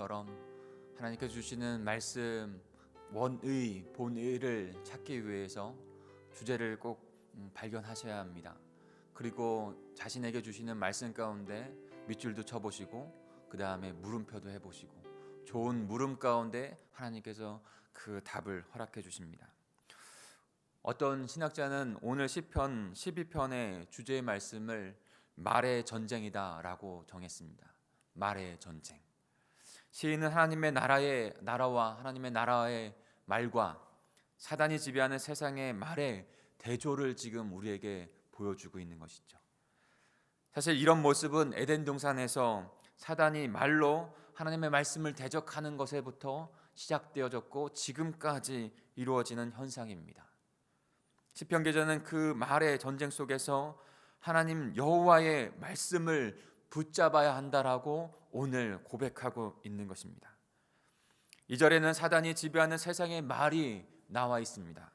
것처럼 하나님께서 주시는 말씀 원의 본의를 찾기 위해서 주제를 꼭 음, 발견하셔야 합니다. 그리고 자신에게 주시는 말씀 가운데 밑줄도 쳐보시고 그 다음에 물음표도 해보시고 좋은 물음 가운데 하나님께서 그 답을 허락해 주십니다. 어떤 신학자는 오늘 시편 12편의 주제의 말씀을 말의 전쟁이다라고 정했습니다. 말의 전쟁. 시인은 하나님의 나라의 나라와 하나님의 나라의 말과 사단이 지배하는 세상의 말의 대조를 지금 우리에게 보여주고 있는 것이죠. 사실 이런 모습은 에덴 동산에서 사단이 말로 하나님의 말씀을 대적하는 것에부터 시작되어졌고 지금까지 이루어지는 현상입니다. 시편 기자는 그 말의 전쟁 속에서 하나님 여호와의 말씀을 붙잡아야 한다라고 오늘 고백하고 있는 것입니다. 이 절에는 사단이 지배하는 세상의 말이 나와 있습니다.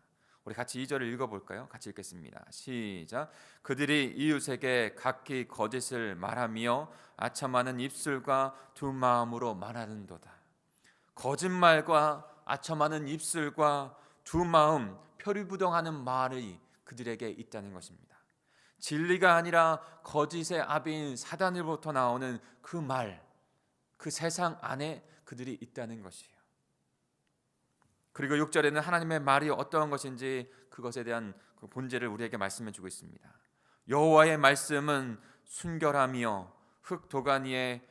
우리 같이 이 절을 읽어 볼까요? 같이 읽겠습니다. 시작. 그들이 이웃에게 각기 거짓을 말하며 아첨하는 입술과 두 마음으로 말하는도다. 거짓말과 아첨하는 입술과 두 마음 표리부동하는 말이 그들에게 있다는 것입니다. 진리가 아니라 거짓의 아비인 사단으로부터 나오는 그 말, 그 세상 안에 그들이 있다는 것이에요. 그리고 6절에는 하나님의 말이 어떠한 것인지 그것에 대한 그 본질을 우리에게 말씀해 주고 있습니다. 여호와의 말씀은 순결하며 흙 도가니에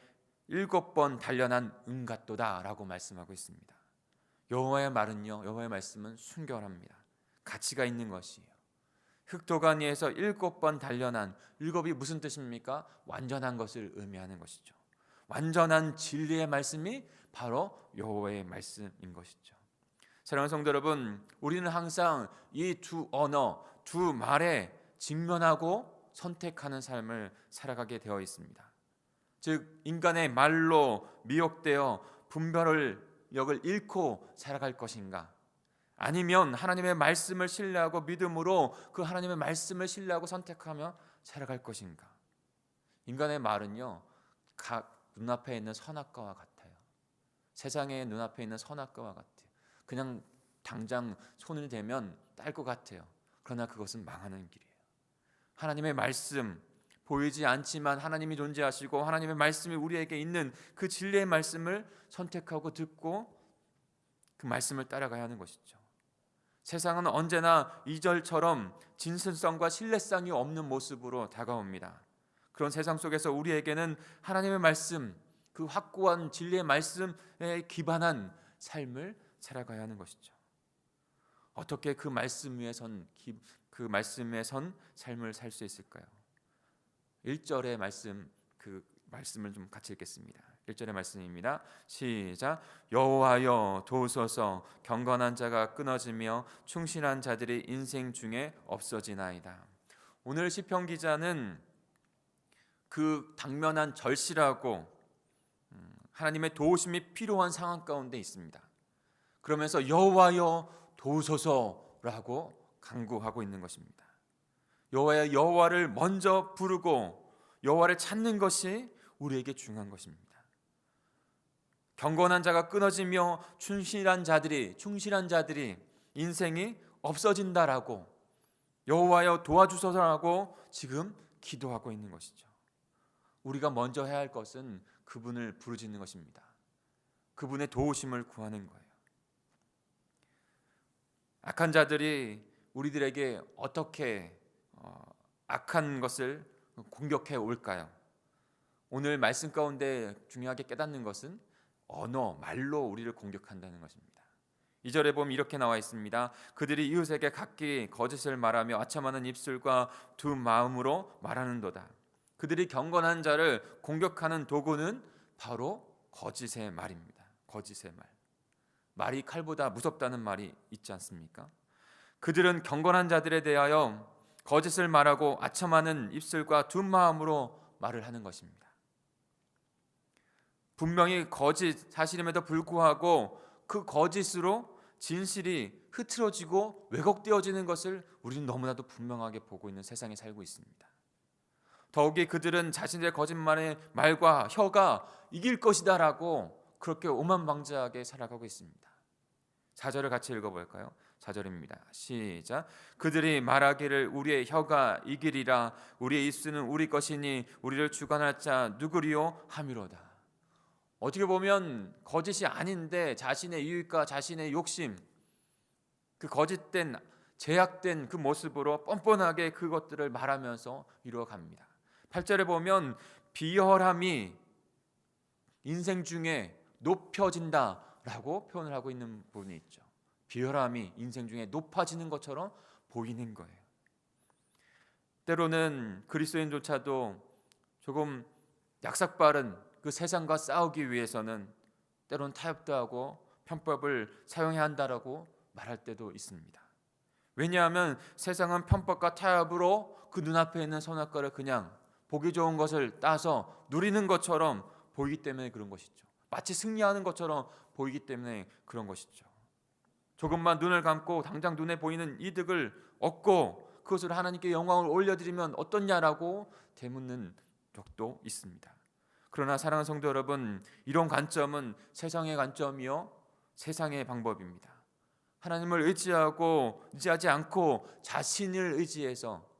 일곱 번 단련한 은 같도다라고 말씀하고 있습니다. 여호와의 말은요, 여호와의 말씀은 순결합니다. 가치가 있는 것이에요. 흙도가니에서 일곱 번 단련한 일곱이 무슨 뜻입니까? 완전한 것을 의미하는 것이죠. 완전한 진리의 말씀이 바로 여호와의 말씀인 것이죠. 사랑하는 성도 여러분, 우리는 항상 이 두 언어, 두 말에 직면하고 선택하는 삶을 살아가게 되어 있습니다. 즉 인간의 말로 미혹되어 분별을 역을 잃고 살아갈 것인가? 아니면 하나님의 말씀을 신뢰하고 믿음으로 그 하나님의 말씀을 신뢰하고 선택하며 살아갈 것인가? 인간의 말은요, 각 눈앞에 있는 선악과와 같아요. 세상의 눈앞에 있는 선악과와 같아요. 그냥 당장 손을 대면 딸 것 같아요. 그러나 그것은 망하는 길이에요. 하나님의 말씀 보이지 않지만 하나님이 존재하시고 하나님의 말씀이 우리에게 있는 그 진리의 말씀을 선택하고 듣고 그 말씀을 따라가야 하는 것이죠. 세상은 언제나 이절처럼 진실성과 신뢰성이 없는 모습으로 다가옵니다. 그런 세상 속에서 우리에게는 하나님의 말씀, 그 확고한 진리의 말씀에 기반한 삶을 살아가야 하는 것이죠. 어떻게 그 말씀 위에 선, 그 말씀에 선 삶을 살 수 있을까요? 1절의 말씀, 그 말씀을 좀 같이 읽겠습니다. 1절의 말씀입니다. 시작. 여호와여 도우소서 경건한 자가 끊어지며 충실한 자들이 인생 중에 없어지나이다. 오늘 시편 기자는 그 당면한 절실하고 음, 하나님의 도우심이 필요한 상황 가운데 있습니다. 그러면서 여호와여 도우소서라고 간구하고 있는 것입니다. 여호와의 여호와를 먼저 부르고 여호와를 찾는 것이 우리에게 중요한 것입니다. 경건한 자가 끊어지며 충실한 자들이 충실한 자들이 인생이 없어진다라고 여호와여 도와주소서라고 지금 기도하고 있는 것이죠. 우리가 먼저 해야 할 것은 그분을 부르짖는 것입니다. 그분의 도우심을 구하는 거예요. 악한 자들이 우리들에게 어떻게 어, 악한 것을 공격해 올까요? 오늘 말씀 가운데 중요하게 깨닫는 것은 언어, 말로 우리를 공격한다는 것입니다. 이 절에 보면 이렇게 나와 있습니다. 그들이 이웃에게 각기 거짓을 말하며 아첨하는 입술과 두 마음으로 말하는도다. 그들이 경건한 자를 공격하는 도구는 바로 거짓의 말입니다. 거짓의 말. 말이 칼보다 무섭다는 말이 있지 않습니까? 그들은 경건한 자들에 대하여 거짓을 말하고 아첨하는 입술과 두 마음으로 말을 하는 것입니다. 분명히 거짓 사실임에도 불구하고 그 거짓으로 진실이 흐트러지고 왜곡되어지는 것을 우리는 너무나도 분명하게 보고 있는 세상에 살고 있습니다. 더욱이 그들은 자신들의 거짓말의 말과 혀가 이길 것이다라고 그렇게 오만방자하게 살아가고 있습니다. 4절을 같이 읽어볼까요? 4절입니다. 시작. 그들이 말하기를 우리의 혀가 이기리라 우리의 입술은 우리 것이니 우리를 주관할 자 누구리요 함이로다. 어떻게 보면 거짓이 아닌데 자신의 이익과 자신의 욕심 그 거짓된 제약된 그 모습으로 뻔뻔하게 그것들을 말하면서 이루어갑니다. 8절에 보면 비열함이 인생 중에 높여진다라고 표현을 하고 있는 부분이 있죠. 비열함이 인생 중에 높아지는 것처럼 보이는 거예요. 때로는 그리스도인조차도 조금 약삭빠른 그 세상과 싸우기 위해서는 때로는 타협도 하고 편법을 사용해야 한다라고 말할 때도 있습니다. 왜냐하면 세상은 편법과 타협으로 그 눈앞에 있는 선악과를 그냥 보기 좋은 것을 따서 누리는 것처럼 보이기 때문에 그런 것이죠. 마치 승리하는 것처럼 보이기 때문에 그런 것이죠. 조금만 눈을 감고 당장 눈에 보이는 이득을 얻고 그것을 하나님께 영광을 올려드리면 어떻냐라고 되묻는 적도 있습니다. 그러나 사랑하는 성도 여러분, 이런 관점은 세상의 관점이요 세상의 방법입니다. 하나님을 의지하고 의지하지 않고 자신을 의지해서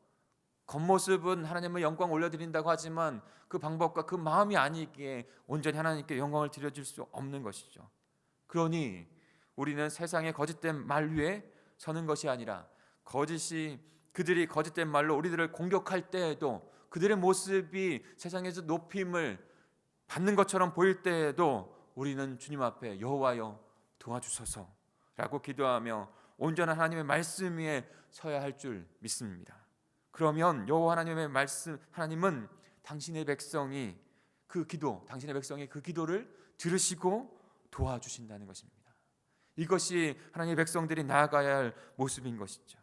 겉모습은 하나님의 영광 올려드린다고 하지만 그 방법과 그 마음이 아니기에 온전히 하나님께 영광을 드려줄 수 없는 것이죠. 그러니 우리는 세상의 거짓된 말 위에 서는 것이 아니라 거짓이 그들이 거짓된 말로 우리들을 공격할 때에도 그들의 모습이 세상에서 높임을 받는 것처럼 보일 때에도 우리는 주님 앞에 여호와여 도와주소서라고 기도하며 온전한 하나님의 말씀 위에 서야 할 줄 믿습니다. 그러면 여호와 하나님의 말씀 하나님은 당신의 백성이 그 기도, 당신의 백성의 그 기도를 들으시고 도와주신다는 것입니다. 이것이 하나님의 백성들이 나아가야 할 모습인 것이죠.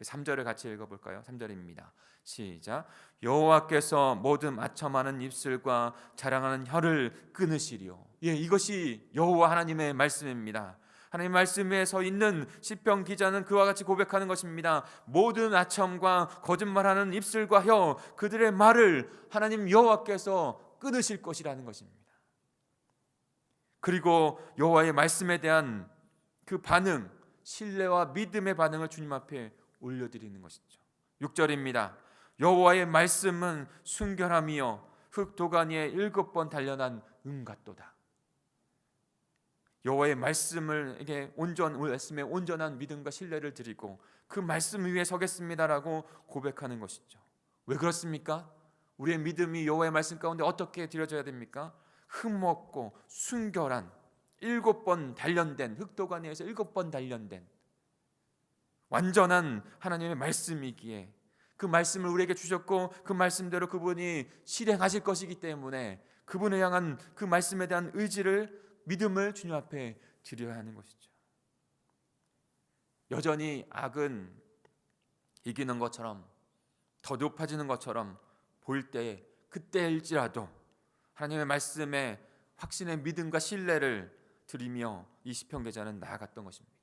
3절을 같이 읽어 볼까요? 3절입니다. 시작. 여호와께서 모든 아첨하는 입술과 자랑하는 혀를 끊으시리요. 예, 이것이 여호와 하나님의 말씀입니다. 하나님 말씀에 서 있는 시편 기자는 그와 같이 고백하는 것입니다. 모든 아첨과 거짓말하는 입술과 혀 그들의 말을 하나님 여호와께서 끊으실 것이라는 것입니다. 그리고 여호와의 말씀에 대한 그 반응, 신뢰와 믿음의 반응을 주님 앞에 올려드리는 것이죠. 6절입니다. 여호와의 말씀은 순결함이요 흙 도가니에 일곱 번 단련한 음 같도다. 여호와의 말씀을 이게 온전 말씀에 온전한 믿음과 신뢰를 드리고 그 말씀 위에 서겠습니다라고 고백하는 것이죠. 왜 그렇습니까? 우리의 믿음이 여호와의 말씀 가운데 어떻게 드려져야 됩니까? 흠없고 순결한 일곱 번 단련된 흑도관에서 일곱 번 단련된 완전한 하나님의 말씀이기에 그 말씀을 우리에게 주셨고 그 말씀대로 그분이 실행하실 것이기 때문에 그분을 향한 그 말씀에 대한 의지를 믿음을 주님 앞에 드려야 하는 것이죠. 여전히 악은 이기는 것처럼 더 높아지는 것처럼 보일 때 그때일지라도 하나님의 말씀에 확신의 믿음과 신뢰를 드리며 이 시편 기자는 나아갔던 것입니다.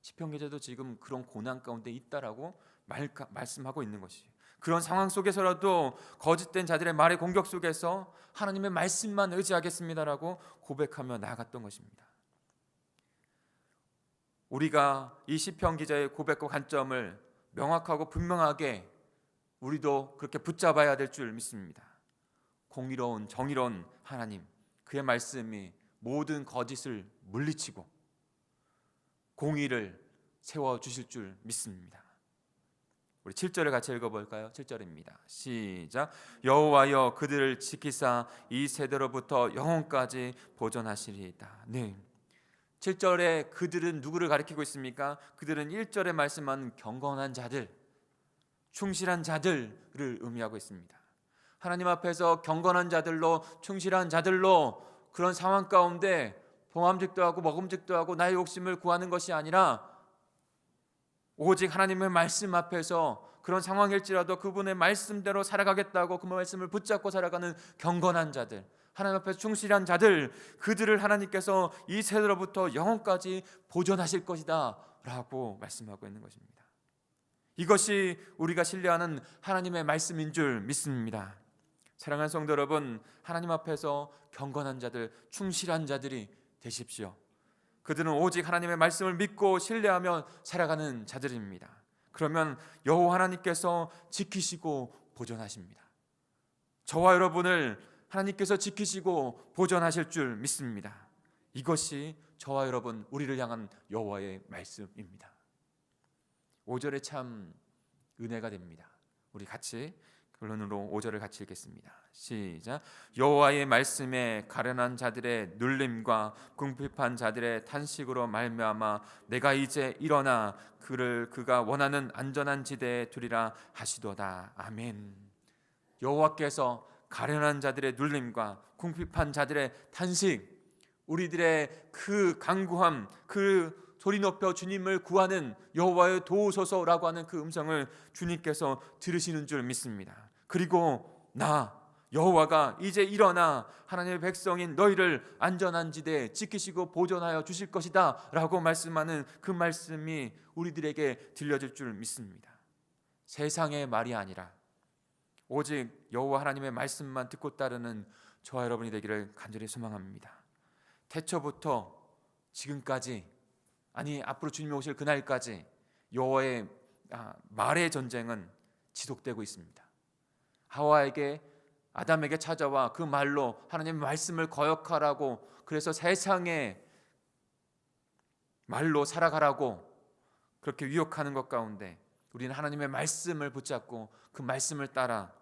시편 기자도 지금 그런 고난 가운데 있다라고 말, 말씀하고 있는 것이에요. 그런 상황 속에서라도 거짓된 자들의 말의 공격 속에서 하나님의 말씀만 의지하겠습니다라고 고백하며 나아갔던 것입니다. 우리가 이 시편 기자의 고백과 관점을 명확하고 분명하게 우리도 그렇게 붙잡아야 될 줄 믿습니다. 공의로운 정의로운 하나님 그의 말씀이 모든 거짓을 물리치고 공의를 세워 주실 줄 믿습니다. 우리 7절을 같이 읽어 볼까요? 7절입니다. 시작. 여호와여 그들을 지키사 이 세대로부터 영혼까지 보존하시리이다. 네. 7절에 그들은 누구를 가리키고 있습니까? 그들은 1절에 말씀한 경건한 자들, 충실한 자들을 의미하고 있습니다. 하나님 앞에서 경건한 자들로 충실한 자들로 그런 상황 가운데 봉함직도 하고 먹음직도 하고 나의 욕심을 구하는 것이 아니라 오직 하나님의 말씀 앞에서 그런 상황일지라도 그분의 말씀대로 살아가겠다고 그 말씀을 붙잡고 살아가는 경건한 자들 하나님 앞에 충실한 자들 그들을 하나님께서 이 세대로부터 영원까지 보존하실 것이다라고 말씀하고 있는 것입니다. 이것이 우리가 신뢰하는 하나님의 말씀인 줄 믿습니다. 사랑하는 성도 여러분, 하나님 앞에서 경건한 자들, 충실한 자들이 되십시오. 그들은 오직 하나님의 말씀을 믿고 신뢰하며 살아가는 자들입니다. 그러면 여호와 하나님께서 지키시고 보존하십니다. 저와 여러분을 하나님께서 지키시고 보존하실 줄 믿습니다. 이것이 저와 여러분 우리를 향한 여호와의 말씀입니다. 5절에 참 은혜가 됩니다. 우리 같이 결론으로 5절을 같이 읽겠습니다. 시작. 여호와의 말씀에 가련한 자들의 눌림과 궁핍한 자들의 탄식으로 말미암아 내가 이제 일어나 그를 그가 원하는 안전한 지대에 두리라 하시도다. 아멘. 여호와께서 가련한 자들의 눌림과 궁핍한 자들의 탄식 우리들의 그 강구함 그 소리 높여 주님을 구하는 여호와의 도우소서라고 하는 그 음성을 주님께서 들으시는 줄 믿습니다. 그리고 나 여호와가 이제 일어나 하나님의 백성인 너희를 안전한 지대에 지키시고 보존하여 주실 것이다라고 말씀하는 그 말씀이 우리들에게 들려질 줄 믿습니다. 세상의 말이 아니라 오직 여호와 하나님의 말씀만 듣고 따르는 저와 여러분이 되기를 간절히 소망합니다. 태초부터 지금까지 아니 앞으로 주님이 오실 그날까지 여호와의 아, 말의 전쟁은 지속되고 있습니다. 하와에게 아담에게 찾아와 그 말로 하나님의 말씀을 거역하라고 그래서 세상의 말로 살아가라고 그렇게 유혹하는 것 가운데 우리는 하나님의 말씀을 붙잡고 그 말씀을 따라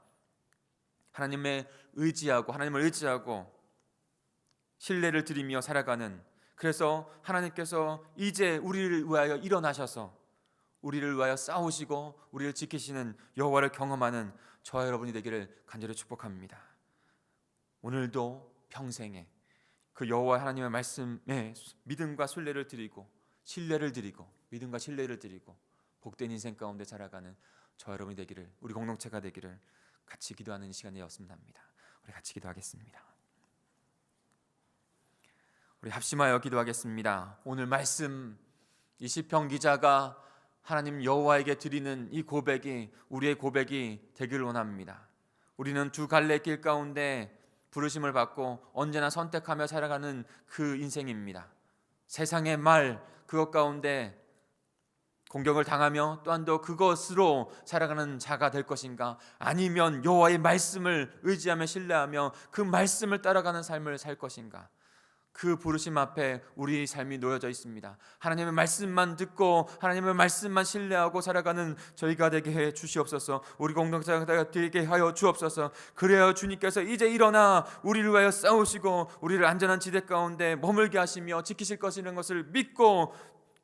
하나님의 의지하고 하나님을 의지하고 신뢰를 드리며 살아가는 그래서 하나님께서 이제 우리를 위하여 일어나셔서 우리를 위하여 싸우시고 우리를 지키시는 여호와를 경험하는 저와 여러분이 되기를 간절히 축복합니다. 오늘도 평생에 그 여호와 하나님의 말씀에 믿음과 신뢰를 드리고 신뢰를 드리고 믿음과 신뢰를 드리고 복된 인생 가운데 살아가는 저 여러분이 되기를 우리 공동체가 되기를 같이 기도하는 시간이었으면 합니다. 우리 같이 기도하겠습니다. 우리 합심하여 기도하겠습니다. 오늘 말씀 이 시편 기자가 하나님 여호와에게 드리는 이 고백이 우리의 고백이 되기를 원합니다. 우리는 두 갈래 길 가운데 부르심을 받고 언제나 선택하며 살아가는 그 인생입니다. 세상의 말 그것 가운데 공격을 당하며 또한 더 그것으로 살아가는 자가 될 것인가 아니면 여호와의 말씀을 의지하며 신뢰하며 그 말씀을 따라가는 삶을 살 것인가 그 부르심 앞에 우리 삶이 놓여져 있습니다. 하나님의 말씀만 듣고 하나님의 말씀만 신뢰하고 살아가는 저희가 되게 해 주시옵소서. 우리 공동체가 되게 하여 주옵소서. 그래야 주님께서 이제 일어나 우리를 위하여 싸우시고 우리를 안전한 지대 가운데 머물게 하시며 지키실 것이라는 것을 믿고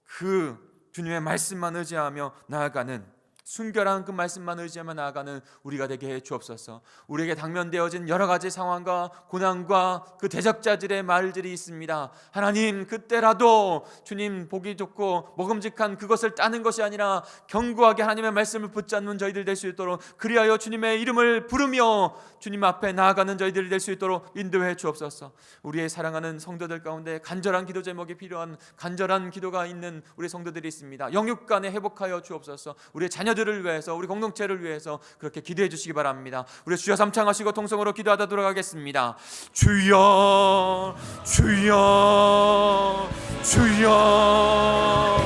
그 주님의 말씀만 의지하며 나아가는 순결한 그 말씀만 의지하며 나아가는 우리가 되게 해 주옵소서. 우리에게 당면되어진 여러 가지 상황과 고난과 그 대적자들의 말들이 있습니다. 하나님 그때라도 주님 보기 좋고 먹음직한 그것을 따는 것이 아니라 견고하게 하나님의 말씀을 붙잡는 저희들 될 수 있도록 그리하여 주님의 이름을 부르며 주님 앞에 나아가는 저희들이 될수 있도록 인도해 주옵소서. 우리의 사랑하는 성도들 가운데 간절한 기도 제목이 필요한 간절한 기도가 있는 우리 성도들이 있습니다. 영육간에 회복하여 주옵소서. 우리의 자녀 들을 위해서 우리 공동체를 위해서 그렇게 기도해 주시기 바랍니다. 우리 주여 삼창하시고 통성으로 기도하다 돌아가겠습니다. 주여 주여 주여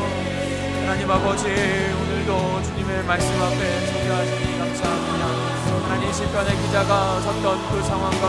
하나님 아버지 오늘도 주님의 말씀 앞에 서게 하시니 감사합니다. 하나님 시편의 기자가 섰던 그 상황과